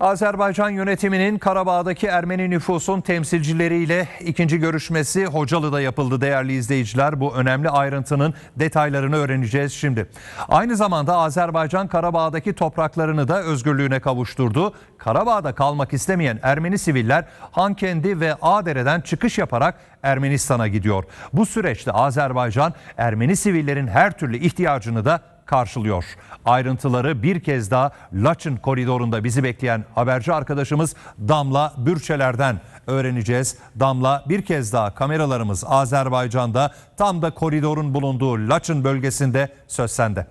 Azerbaycan yönetiminin Karabağ'daki Ermeni nüfusun temsilcileriyle ikinci görüşmesi Hocalı'da yapıldı değerli izleyiciler. Bu önemli ayrıntının detaylarını öğreneceğiz şimdi. Aynı zamanda Azerbaycan Karabağ'daki topraklarını da özgürlüğüne kavuşturdu. Karabağ'da kalmak istemeyen Ermeni siviller Hankendi ve Ağdere'den çıkış yaparak Ermenistan'a gidiyor. Bu süreçte Azerbaycan Ermeni sivillerin her türlü ihtiyacını da karşılıyor. Ayrıntıları bir kez daha Laçın koridorunda bizi bekleyen haberci arkadaşımız Damla Bürçeler'den öğreneceğiz. Damla bir kez daha kameralarımız Azerbaycan'da tam da koridorun bulunduğu Laçın bölgesinde söz sende.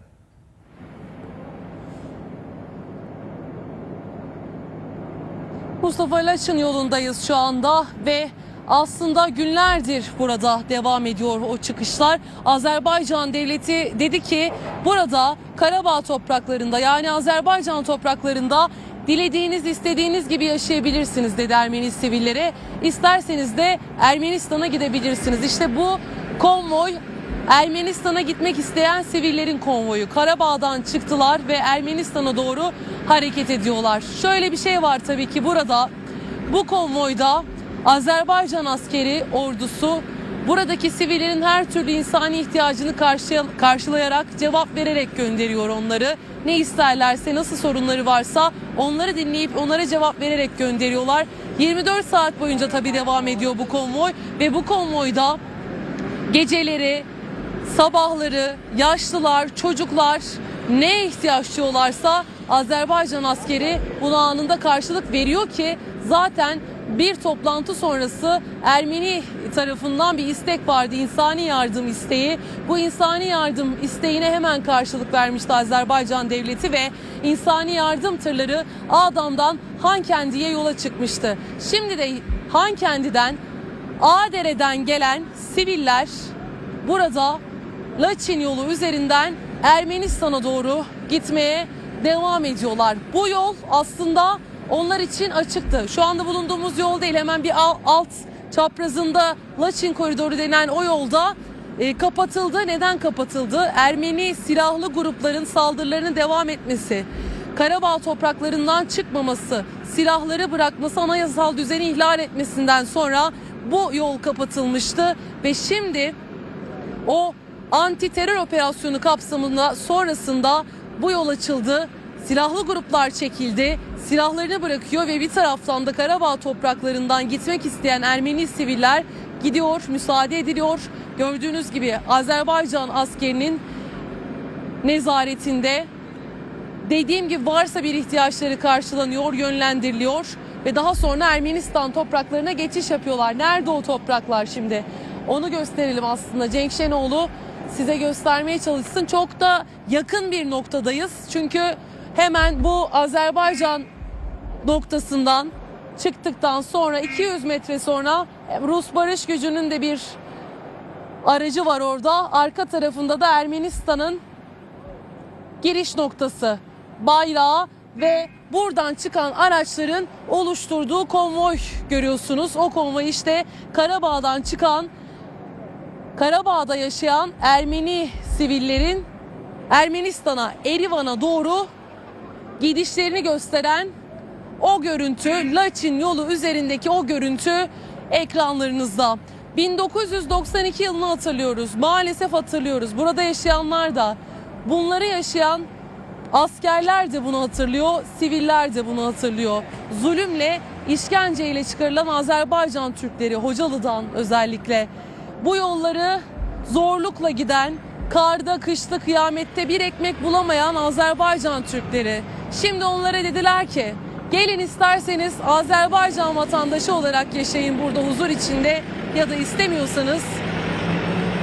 Mustafa Laçın yolundayız şu anda ve aslında günlerdir burada devam ediyor o çıkışlar. Azerbaycan devleti dedi ki burada Karabağ topraklarında yani Azerbaycan topraklarında dilediğiniz istediğiniz gibi yaşayabilirsiniz dedi Ermeni sivillere. İsterseniz de Ermenistan'a gidebilirsiniz. İşte bu konvoy Ermenistan'a gitmek isteyen sivillerin konvoyu. Karabağ'dan çıktılar ve Ermenistan'a doğru hareket ediyorlar. Şöyle bir şey var tabii ki burada bu konvoyda Azerbaycan askeri ordusu buradaki sivillerin her türlü insani ihtiyacını karşılayarak cevap vererek gönderiyor onları. Ne isterlerse nasıl sorunları varsa onları dinleyip onlara cevap vererek gönderiyorlar. 24 saat boyunca tabii devam ediyor bu konvoy ve bu konvoyda geceleri, sabahları, yaşlılar, çocuklar neye ihtiyaç duyuyorlarsa Azerbaycan askeri buna anında karşılık veriyor ki zaten bir toplantı sonrası Ermeni tarafından bir istek vardı. insani yardım isteği. Bu insani yardım isteğine hemen karşılık vermişti Azerbaycan devleti ve insani yardım tırları Adam'dan Hankendi'ye yola çıkmıştı. Şimdi de Hankendi'den Ağdere'den gelen siviller burada Laçin yolu üzerinden Ermenistan'a doğru gitmeye devam ediyorlar. Bu yol aslında onlar için açıktı. Şu anda bulunduğumuz yol değil hemen bir al- alt çaprazında Laçin koridoru denen o yolda e, kapatıldı. Neden kapatıldı? Ermeni silahlı grupların saldırılarının devam etmesi, Karabağ topraklarından çıkmaması, silahları bırakması, anayasal düzeni ihlal etmesinden sonra bu yol kapatılmıştı ve şimdi o anti terör operasyonu kapsamında sonrasında bu yol açıldı. Silahlı gruplar çekildi. Silahlarını bırakıyor ve bir taraftan da Karabağ topraklarından gitmek isteyen Ermeni siviller gidiyor, müsaade ediliyor. Gördüğünüz gibi Azerbaycan askerinin nezaretinde dediğim gibi varsa bir ihtiyaçları karşılanıyor, yönlendiriliyor ve daha sonra Ermenistan topraklarına geçiş yapıyorlar. Nerede o topraklar şimdi? Onu gösterelim aslında. Cenk Şenoğlu size göstermeye çalışsın. Çok da yakın bir noktadayız. Çünkü hemen bu Azerbaycan noktasından çıktıktan sonra 200 metre sonra Rus barış gücünün de bir aracı var orada. Arka tarafında da Ermenistan'ın giriş noktası bayrağı ve buradan çıkan araçların oluşturduğu konvoy görüyorsunuz. O konvoy işte Karabağ'dan çıkan Karabağ'da yaşayan Ermeni sivillerin Ermenistan'a, Erivan'a doğru gidişlerini gösteren o görüntü, Laçin yolu üzerindeki o görüntü ekranlarınızda. 1992 yılını hatırlıyoruz. Maalesef hatırlıyoruz. Burada yaşayanlar da, bunları yaşayan askerler de bunu hatırlıyor, siviller de bunu hatırlıyor. Zulümle, işkenceyle çıkarılan Azerbaycan Türkleri, Hocalı'dan özellikle bu yolları zorlukla giden, karda, kışta, kıyamette bir ekmek bulamayan Azerbaycan Türkleri. Şimdi onlara dediler ki gelin isterseniz Azerbaycan vatandaşı olarak yaşayın burada huzur içinde ya da istemiyorsanız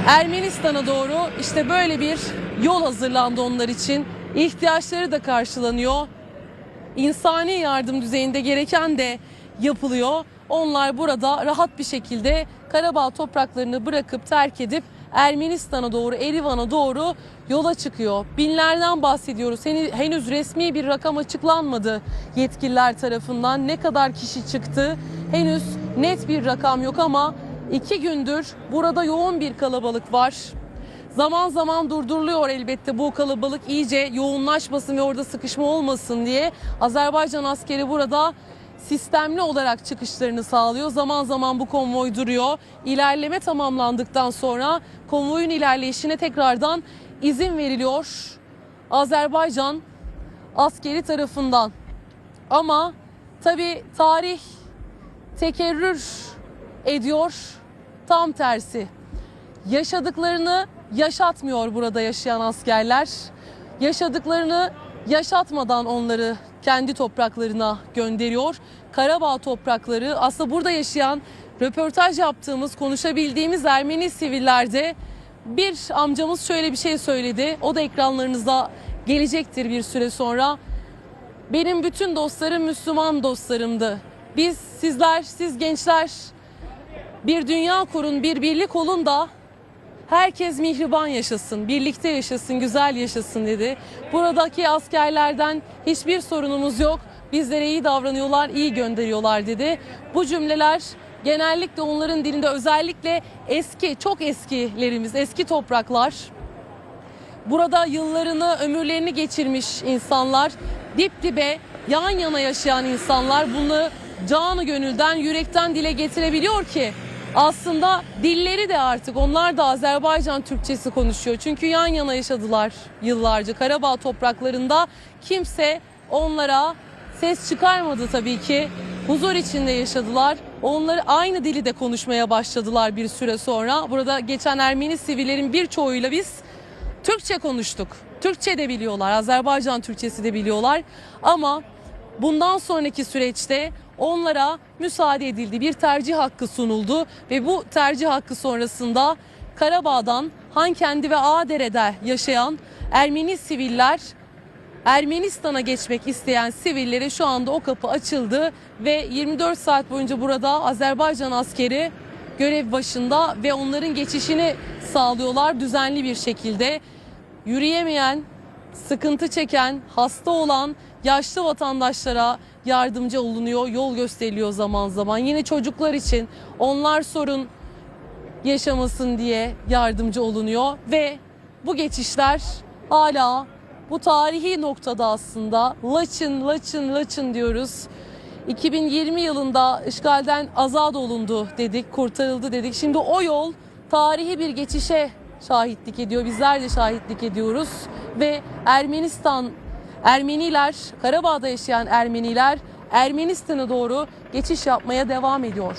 Ermenistan'a doğru işte böyle bir yol hazırlandı onlar için. İhtiyaçları da karşılanıyor. İnsani yardım düzeyinde gereken de yapılıyor. Onlar burada rahat bir şekilde Karabağ topraklarını bırakıp terk edip Ermenistan'a doğru, Erivan'a doğru yola çıkıyor. Binlerden bahsediyoruz. Henüz, resmi bir rakam açıklanmadı yetkililer tarafından. Ne kadar kişi çıktı henüz net bir rakam yok ama iki gündür burada yoğun bir kalabalık var. Zaman zaman durduruluyor elbette bu kalabalık iyice yoğunlaşmasın ve orada sıkışma olmasın diye. Azerbaycan askeri burada sistemli olarak çıkışlarını sağlıyor. Zaman zaman bu konvoy duruyor. İlerleme tamamlandıktan sonra konvoyun ilerleyişine tekrardan izin veriliyor. Azerbaycan askeri tarafından. Ama tabii tarih tekerrür ediyor. Tam tersi. Yaşadıklarını yaşatmıyor burada yaşayan askerler. Yaşadıklarını yaşatmadan onları kendi topraklarına gönderiyor. Karabağ toprakları aslında burada yaşayan röportaj yaptığımız, konuşabildiğimiz Ermeni sivillerde bir amcamız şöyle bir şey söyledi. O da ekranlarınızda gelecektir bir süre sonra. Benim bütün dostlarım Müslüman dostlarımdı. Biz sizler, siz gençler bir dünya kurun, bir birlik olun da herkes mihriban yaşasın, birlikte yaşasın, güzel yaşasın dedi. Buradaki askerlerden hiçbir sorunumuz yok. Bizlere iyi davranıyorlar, iyi gönderiyorlar dedi. Bu cümleler genellikle onların dilinde özellikle eski, çok eskilerimiz, eski topraklar Burada yıllarını, ömürlerini geçirmiş insanlar, dip dibe yan yana yaşayan insanlar bunu canı gönülden, yürekten dile getirebiliyor ki aslında dilleri de artık onlar da Azerbaycan Türkçesi konuşuyor. Çünkü yan yana yaşadılar yıllarca Karabağ topraklarında. Kimse onlara ses çıkarmadı tabii ki. Huzur içinde yaşadılar. Onları aynı dili de konuşmaya başladılar bir süre sonra. Burada geçen Ermeni sivillerin birçoğuyla biz Türkçe konuştuk. Türkçe de biliyorlar, Azerbaycan Türkçesi de biliyorlar. Ama bundan sonraki süreçte onlara müsaade edildi. Bir tercih hakkı sunuldu ve bu tercih hakkı sonrasında Karabağ'dan Hankendi ve Ağdere'de yaşayan Ermeni siviller Ermenistan'a geçmek isteyen sivillere şu anda o kapı açıldı ve 24 saat boyunca burada Azerbaycan askeri görev başında ve onların geçişini sağlıyorlar düzenli bir şekilde. Yürüyemeyen, sıkıntı çeken, hasta olan yaşlı vatandaşlara yardımcı olunuyor, yol gösteriliyor zaman zaman. Yine çocuklar için onlar sorun yaşamasın diye yardımcı olunuyor ve bu geçişler hala bu tarihi noktada aslında Laçın, Laçın, Laçın diyoruz. 2020 yılında işgalden azat olundu dedik, kurtarıldı dedik. Şimdi o yol tarihi bir geçişe şahitlik ediyor. Bizler de şahitlik ediyoruz ve Ermenistan Ermeniler, Karabağ'da yaşayan Ermeniler Ermenistan'a doğru geçiş yapmaya devam ediyor.